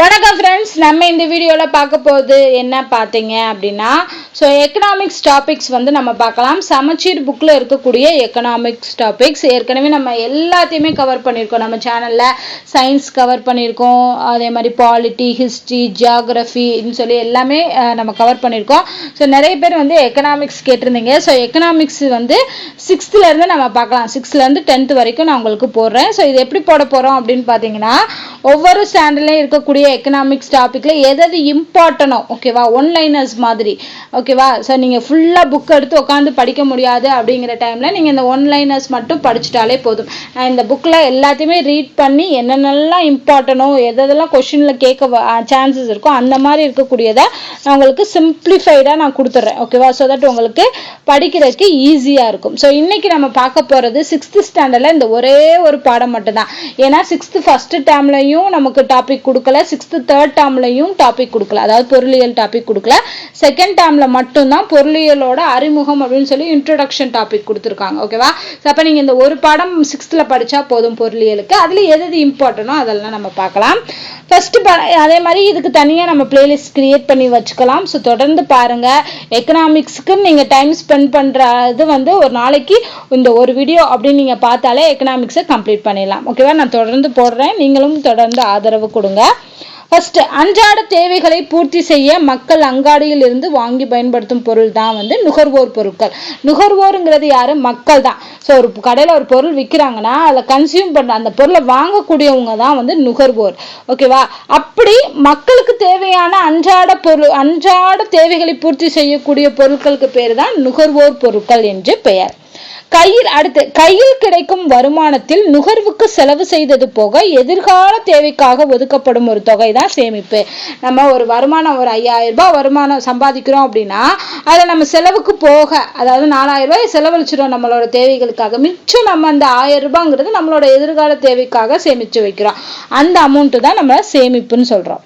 வணக்கம் ஃப்ரெண்ட்ஸ் நம்ம இந்த வீடியோவில் பார்க்க போகுது என்ன பார்த்தீங்க அப்படின்னா ஸோ எக்கனாமிக்ஸ் டாபிக்ஸ் வந்து நம்ம பார்க்கலாம். சமச்சீர் புக்கில் இருக்கக்கூடிய எக்கனாமிக்ஸ் டாபிக்ஸ் ஏற்கனவே நம்ம எல்லாத்தையுமே கவர் பண்ணியிருக்கோம். நம்ம சேனலில் சயின்ஸ் கவர் பண்ணியிருக்கோம். அதே மாதிரி பாலிட்டி ஹிஸ்ட்ரி ஜியாகிரஃபின்னு சொல்லி எல்லாமே நம்ம கவர் பண்ணியிருக்கோம். ஸோ நிறைய பேர் வந்து எக்கனாமிக்ஸ் கேட்டிருந்தீங்க. ஸோ எக்கனாமிக்ஸ் வந்து சிக்ஸ்த்துலேருந்து நம்ம பார்க்கலாம். சிக்ஸ்த்துலேருந்து டென்த் வரைக்கும் நான் உங்களுக்கு போடுறேன். ஸோ இது எப்படி போட போகிறோம் அப்படின்னு பார்த்தீங்கன்னா ஒவ்வொரு ஸ்டாண்டர்ட்லையும் இருக்கக்கூடிய எக்கனாமிக்ஸ் டாப்பிக்கில் எதாவது இம்பார்ட்டனோ ஓகேவா ஒன்லைனர்ஸ் மாதிரி. ஓகேவா ஸோ நீங்கள் ஃபுல்லாக புக் எடுத்து உட்காந்து படிக்க முடியாது அப்படிங்கிற டைமில் நீங்கள் இந்த ஒன்லைனர்ஸ் மட்டும் படிச்சிட்டாலே போதும். நான் இந்த புக்கில் எல்லாத்தையுமே ரீட் பண்ணி என்னென்னலாம் இம்பார்ட்டனோ எதெல்லாம் கொஷினில் கேட்க சான்சஸ் இருக்கோ அந்த மாதிரி இருக்கக்கூடியதை நான் உங்களுக்கு சிம்பிளிஃபைடாக நான் கொடுத்துட்றேன் ஓகேவா ஸோ தட் உங்களுக்கு படிக்கிறதுக்கு ஈஸியாக இருக்கும். ஸோ இன்றைக்கி நம்ம பார்க்க போகிறது சிக்ஸ்த்து ஸ்டாண்டர்டில் இந்த ஒரே ஒரு பாடம் மட்டும்தான். ஏன்னா சிக்ஸ்த்து ஃபஸ்ட்டு டேர்ம்லையும் நமக்கு டாபிக் கொடுக்கல. சிக்ஸ்த்து தேர்ட் டேர்ம்லையும் டாபிக் கொடுக்கல. அதாவது பொருளியல் டாபிக் கொடுக்கல. செகண்ட் டேர்மில் மட்டும்தான் பொருளியலோட அறிமுகம் அப்படின்னு சொல்லி இன்ட்ரொடக்ஷன் டாபிக் கொடுத்துருக்காங்க. ஓகேவா ஸோ அப்போ நீங்கள் இந்த ஒரு பாடம் சிக்ஸ்த்தில் படித்தா போதும் பொருளியலுக்கு. அதில் எது எது இம்பார்ட்டனோ அதெல்லாம் நம்ம பார்க்கலாம். ஃபஸ்ட்டு அதே மாதிரி இதுக்கு தனியாக நம்ம பிளேலிஸ்ட் கிரியேட் பண்ணி வச்சுக்கலாம். ஸோ தொடர்ந்து பாருங்க. எக்கனாமிக்ஸ்க்கு நீங்கள் டைம் ஸ்பெண்ட் பண்ணுற இது வந்து ஒரு நாளைக்கு இந்த ஒரு வீடியோ அப்படின்னு நீங்கள் பார்த்தாலே எக்கனாமிக்ஸை கம்ப்ளீட் பண்ணிடலாம். ஓகேவா நான் தொடர்ந்து போடுறேன். நீங்களும் தொடர்ந்து ஆதரவு கொடுங்க. ஃபர்ஸ்ட் அன்றாட தேவைகளை பூர்த்தி செய்ய மக்கள் அங்காடியில் இருந்து வாங்கி பயன்படுத்தும் பொருள் தான் வந்து நுகர்வோர் பொருட்கள். நுகர்வோருங்கிறது யாரு? மக்கள் தான். ஸோ ஒரு கடையில் ஒரு பொருள் விற்கிறாங்கன்னா அதில் கன்சியூம் பண்ண அந்த பொருளை வாங்கக்கூடியவங்க தான் வந்து நுகர்வோர். ஓகேவா அப்படி மக்களுக்கு தேவையான அன்றாட பொருள் அன்றாட தேவைகளை பூர்த்தி செய்யக்கூடிய பொருட்களுக்கு பேர் தான் நுகர்வோர் பொருட்கள் என்று பெயர். கையில் அடுத்து கையில் கிடைக்கும் வருமானத்தில் நுகர்வுக்கு செலவு செய்தது போக எதிர்கால தேவைக்காக ஒதுக்கப்படும் ஒரு தொகை தான் சேமிப்பு. நம்ம ஒரு வருமானம் ஒரு ஐயாயிரம் ரூபாய் வருமானம் சம்பாதிக்கிறோம் அப்படின்னா அதை நம்ம செலவுக்கு போக அதாவது நாலாயிரம் ரூபாய் செலவழிச்சிடும் நம்மளோட தேவைகளுக்காக. மிச்சம் நம்ம அந்த ஆயிரம் ரூபாங்கிறது நம்மளோட எதிர்கால தேவைக்காக சேமிச்சு வைக்கிறோம். அந்த அமௌண்ட்டு தான் நம்ம சேமிப்புன்னு சொல்றோம்.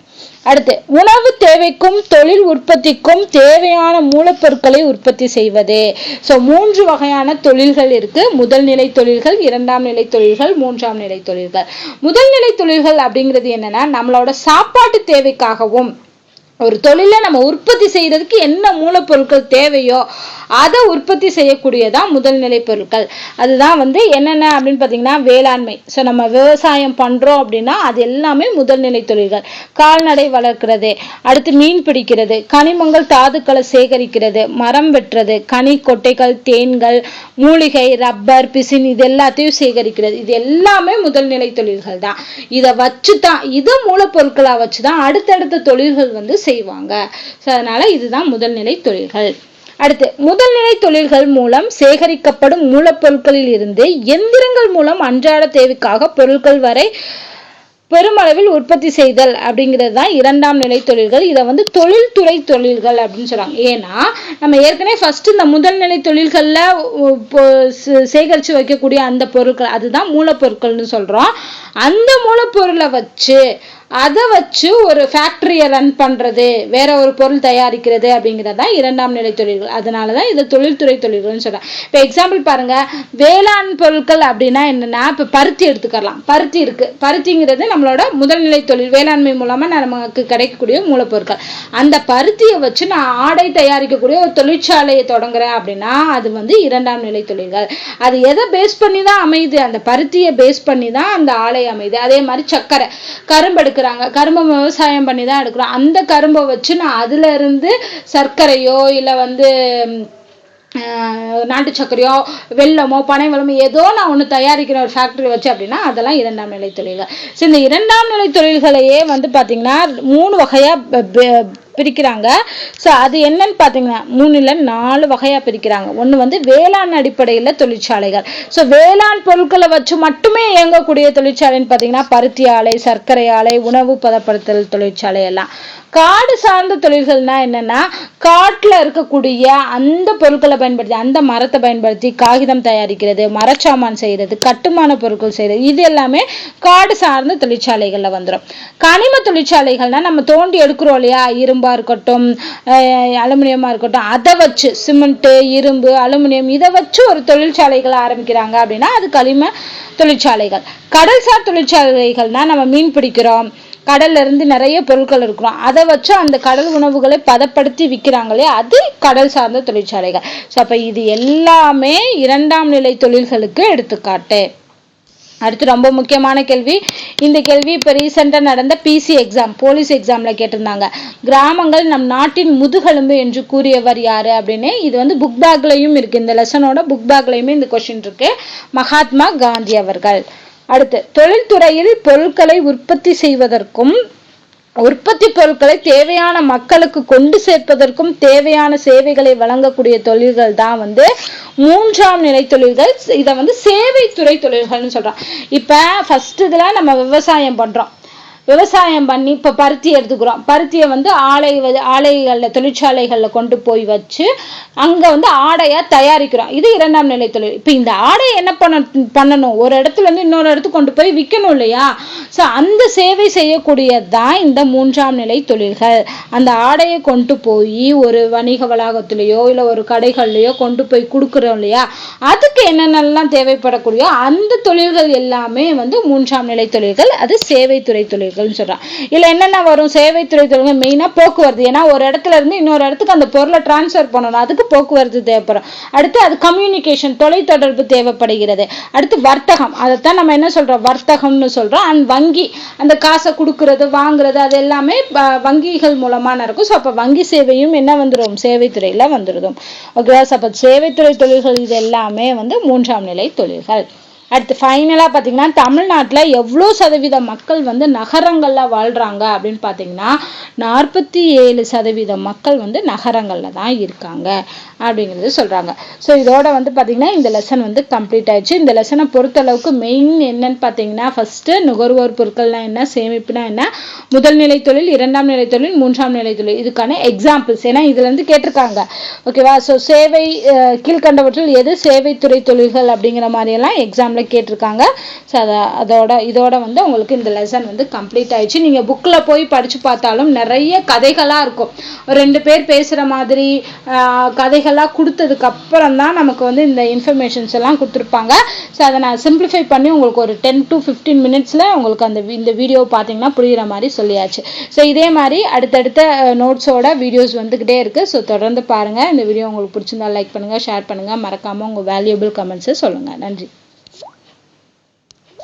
அடுத்து உணவு தேவைக்கும் தொழில் உற்பத்திக்கும் தேவையான மூலப்பொருட்களை உற்பத்தி செய்வது. ஸோ மூன்று வகையான தொழில்கள் இருக்கு. முதல் நிலை தொழில்கள் இரண்டாம் நிலை தொழில்கள் மூன்றாம் நிலை தொழில்கள். முதல் நிலை தொழில்கள் அப்படிங்கிறது என்னன்னா நம்மளோட சாப்பாட்டு தேவைக்காகவும் ஒரு தொழிலை நம்ம உற்பத்தி செய்யறதுக்கு என்ன மூலப்பொருட்கள் தேவையோ அதை உற்பத்தி செய்யக்கூடியதான் முதல்நிலை பொருட்கள். அதுதான் வந்து என்னென்ன அப்படின்னு பார்த்தீங்கன்னா வேளாண்மை. ஸோ நம்ம விவசாயம் பண்ணுறோம் அப்படின்னா அது எல்லாமே முதல்நிலை தொழில்கள். கால்நடை வளர்க்கிறது அடுத்து மீன் பிடிக்கிறது கனிமங்கள் தாதுக்களை சேகரிக்கிறது மரம் வெட்டுறது கனி கொட்டைகள் தேன்கள் மூலிகை ரப்பர் பிசின் இது எல்லாத்தையும் சேகரிக்கிறது. இது எல்லாமே முதல்நிலை தொழில்கள் தான் இதை வச்சு தான் இது மூலப்பொருட்களாக வச்சு தான் அடுத்தடுத்த தொழில்கள் வந்து செய்வாங்க. ஸோ அதனால இதுதான் முதல்நிலை தொழில்கள். அடுத்து முதல்நிலை தொழில்கள் மூலம் சேகரிக்கப்படும் மூலப்பொருட்களில் இருந்து எந்திரங்கள் மூலம் அன்றாட தேவைக்காக பொருட்கள் வரை பெருமளவில் உற்பத்தி செய்தல் அப்படிங்கிறது தான் இரண்டாம் நிலை தொழில்கள். இதை வந்து தொழில்துறை தொழில்கள் அப்படின்னு சொல்றாங்க ஏன்னா நம்ம ஏற்கனவே ஃபர்ஸ்ட் இந்த முதல் நிலை தொழில்கள்ல சேகரித்து சேகரிச்சு வைக்கக்கூடிய அந்த பொருட்கள் அதுதான் மூலப்பொருட்கள்னு சொல்றோம். அந்த மூலப்பொருளை வச்சு அதை வச்சு ஒரு ஃபேக்ட்ரியை ரன் பண்ணுறது வேற ஒரு பொருள் தயாரிக்கிறது அப்படிங்கிறது தான் இரண்டாம் நிலை தொழில்கள். அதனால தான் இது தொழில்துறை தொழில்கள்னு சொல்கிறேன் இப்போ எக்ஸாம்பிள் பாருங்கள் வேளாண் பொருட்கள் அப்படின்னா என்னென்னா இப்போ பருத்தி எடுத்துக்கலாம். பருத்தி இருக்குது பருத்திங்கிறது நம்மளோட முதல்நிலை தொழில். வேளாண்மை மூலமாக நமக்கு கிடைக்கக்கூடிய மூலப்பொருட்கள். அந்த பருத்தியை வச்சு நான் ஆடை தயாரிக்கக்கூடிய ஒரு தொழிற்சாலையை தொடங்குறேன் அப்படின்னா அது வந்து இரண்டாம் நிலை தொழில்கள். அது எதை பேஸ் பண்ணி தான் அமையுது? அந்த பருத்தியை பேஸ் பண்ணி தான் அந்த ஆலை அமையுது. அதே மாதிரி சர்க்கரை கரும்பு எடுக்கிறாங்க. கரும்பு விவசாயம் பண்ணி தான் எடுக்கிறோம். அந்த கரும்பை வச்சு நான் அதுல இருந்து சர்க்கரையோ இல்லை வந்து நாட்டு சர்க்கரையோ வெல்லமோ பனை வெல்லமோ ஏதோ நான் ஒன்று தயாரிக்கிற ஒரு ஃபேக்டரி வச்சு அப்படின்னா அதெல்லாம் இரண்டாம் நிலை தொழில்கள். ஸோ இந்த இரண்டாம் நிலை தொழில்களையே வந்து பார்த்தீங்கன்னா மூணு வகையாக பிரிக்கிறாங்க. ஸோ அது என்னன்னு பார்த்தீங்கன்னா மூணுல நாலு வகையாக பிரிக்கிறாங்க. ஒன்று வந்து வேளாண் அடிப்படையில் தொழிற்சாலைகள். ஸோ வேளாண் பொருட்களை வச்சு மட்டுமே இயங்கக்கூடிய தொழிற்சாலைன்னு பார்த்தீங்கன்னா பருத்தி ஆலை சர்க்கரை ஆலை உணவு பதப்படுத்தல் தொழிற்சாலை எல்லாம். காடு சார்ந்த தொழில்கள்னா என்னென்னா காட்டில் இருக்கக்கூடிய அந்த பொருட்களை பயன்படுத்தி அந்த மரத்தை பயன்படுத்தி காகிதம் தயாரிக்கிறது மரச்சாமான் செய்கிறது கட்டுமான பொருட்கள் செய்கிறது இது எல்லாமே காடு சார்ந்த தொழிற்சாலைகளில் வந்துடும் கனிம தொழிற்சாலைகள்னால் நம்ம தோண்டி எடுக்கிறோம் இல்லையா? இரும்பாக இருக்கட்டும் அலுமினியமாக இருக்கட்டும் அதை வச்சு சிமெண்ட்டு இரும்பு அலுமினியம் இதை வச்சு ஒரு தொழிற்சாலைகளை ஆரம்பிக்கிறாங்க அப்படின்னா அது களிம தொழிற்சாலைகள். கடல்சார் தொழிற்சாலைகள்னா நம்ம மீன் பிடிக்கிறோம் கடல்ல இருந்து நிறைய பொருட்கள் இருக்கிறோம். அதை வச்சு அந்த கடல் உணவுகளை பதப்படுத்தி விற்கிறாங்க இல்லையா அது கடல் சார்ந்த தொழிற்சாலைகள். ஸோ அப்போ இது எல்லாமே இரண்டாம் நிலை தொழில்களுக்கு எடுத்துக்காட்டு. அடுத்து ரொம்ப முக்கியமான கேள்வி. இந்த கேள்வி இப்போ ரீசெண்டாக நடந்த பிசி எக்ஸாம் போலீஸ் எக்ஸாமில் கேட்டிருந்தாங்க. கிராமங்கள் நம் நாட்டின் முதுகெலும்பு என்று கூறியவர் யாரு அப்படின்னு இது வந்து புக் பேக்லையும் இருக்கு. இந்த லெசனோட புக் பேக்லையுமே இந்த கொஸ்டின் இருக்கு. மகாத்மா காந்தி அவர்கள். அடுத்து தொழில்துறையில் பொருட்களை உற்பத்தி செய்வதற்கும் உற்பத்தி பொருட்களை தேவையான மக்களுக்கு கொண்டு சேர்ப்பதற்கும் தேவையான சேவைகளை வழங்கக்கூடிய தொழில்கள் தான் வந்து மூன்றாம் நிலை தொழில்கள். இதை வந்து சேவைத்துறை தொழில்கள்னு சொல்கிறோம் இப்ப ஃபஸ்ட் இதெல்லாம் நம்ம விவசாயம் பண்றோம். விவசாயம் பண்ணி இப்போ பருத்தி எடுத்துக்கிறோம். பருத்தியை வந்து ஆலை ஆலைகளில் தொழிற்சாலைகளில் கொண்டு போய் வச்சு அங்கே வந்து ஆடையாக தயாரிக்கிறோம். இது இரண்டாம் நிலை தொழில். இப்போ இந்த ஆடையை என்ன பண்ண பண்ணணும்? ஒரு இடத்துலேருந்து இன்னொரு இடத்துக்கு கொண்டு போய் விற்கணும் இல்லையா? ஸோ அந்த சேவை செய்யக்கூடியது தான் இந்த மூன்றாம் நிலை தொழில்கள். அந்த ஆடையை கொண்டு போய் ஒரு வணிக வளாகத்திலேயோ இல்லை ஒரு கடைகள்லையோ கொண்டு போய் கொடுக்குறோம் இல்லையா? அதுக்கு என்னென்னலாம் தேவைப்படக்கூடியோ அந்த தொழில்கள் எல்லாமே வந்து மூன்றாம் நிலை தொழில்கள் அது சேவைத்துறை தொழில்கள். தொழில்கள்னு சொல்றான் இதுல என்னென்ன வரும்? சேவைத்துறை தொழில் மெயினா போக்குவரத்து. ஏன்னா ஒரு இடத்துல இருந்து இன்னொரு இடத்துக்கு அந்த பொருளை டிரான்ஸ்ஃபர் பண்ணணும். அதுக்கு போக்குவரத்து தேவைப்படும். அடுத்து அது கம்யூனிகேஷன் தொலைத்தொடர்பு தேவைப்படுகிறது. அடுத்து வர்த்தகம். அதைத்தான் நம்ம என்ன சொல்றோம்? வர்த்தகம்னு சொல்கிறோம் அண்ட் வங்கி. அந்த காசை கொடுக்கறது வாங்குறது அது எல்லாமே வங்கிகள் மூலமாக நடக்கும். ஸோ அப்போ வங்கி சேவையும் என்ன வந்துடும் சேவைத்துறையில் வந்துடும் ஓகேவா? அப்போ சேவைத்துறை தொழில்கள் இது எல்லாமே வந்து மூன்றாம் நிலை தொழில்கள். அடுத்து ஃபைனலாக பார்த்தீங்கன்னா தமிழ்நாட்டில் எவ்வளோ சதவீத மக்கள் வந்து நகரங்களில் வாழ்கிறாங்க அப்படின்னு பார்த்தீங்கன்னா நாற்பத்தி ஏழு சதவீத மக்கள் வந்து நகரங்களில் தான் இருக்காங்க அப்படிங்கிறது சொல்கிறாங்க ஸோ இதோட வந்து பார்த்திங்கன்னா இந்த லெசன் வந்து கம்ப்ளீட் ஆயிடுச்சு. இந்த லெசனை பொறுத்தளவுக்கு மெயின் என்னன்னு பார்த்தீங்கன்னா ஃபஸ்ட்டு நுகர்வோர் பொருட்கள்னா என்ன சேமிப்புனா என்ன முதல் நிலை தொழில் இரண்டாம் நிலை தொழில் மூன்றாம் நிலை தொழில் இதுக்கான எக்ஸாம்பிள்ஸ் ஏன்னா இதுலேருந்து கேட்டிருக்காங்க. ஓகேவா ஸோ சேவை கீழ்கண்டவற்றில் எது சேவைத்துறை தொழில்கள் அப்படிங்கிற மாதிரியெல்லாம் எக்ஸாம் எக்ஸாமில் கேட்டிருக்காங்க. ஸோ அதை அதோட இதோட வந்து உங்களுக்கு இந்த லெசன் வந்து கம்ப்ளீட் ஆயிடுச்சு. நீங்கள் புக்கில் போய் படித்து பார்த்தாலும் நிறைய கதைகளாக இருக்கும். ரெண்டு பேர் பேசுகிற மாதிரி கதைகளாக கொடுத்ததுக்கு அப்புறம் தான் நமக்கு வந்து இந்த இன்ஃபர்மேஷன்ஸ் எல்லாம் கொடுத்துருப்பாங்க. ஸோ அதை நான் சிம்பிளிஃபை பண்ணி உங்களுக்கு ஒரு டென் டு ஃபிஃப்டீன் மினிட்ஸில் உங்களுக்கு அந்த இந்த வீடியோ பார்த்தீங்கன்னா புரிகிற மாதிரி சொல்லியாச்சு. ஸோ இதே மாதிரி அடுத்தடுத்த நோட்ஸோட வீடியோஸ் வந்துக்கிட்டே இருக்குது ஸோ தொடர்ந்து பாருங்கள் இந்த வீடியோ உங்களுக்கு பிடிச்சிருந்தா லைக் பண்ணுங்கள் ஷேர் பண்ணுங்கள் மறக்காமல் உங்கள் வேல்யூபிள் கமெண்ட்ஸை சொல்லுங்கள் நன்றி.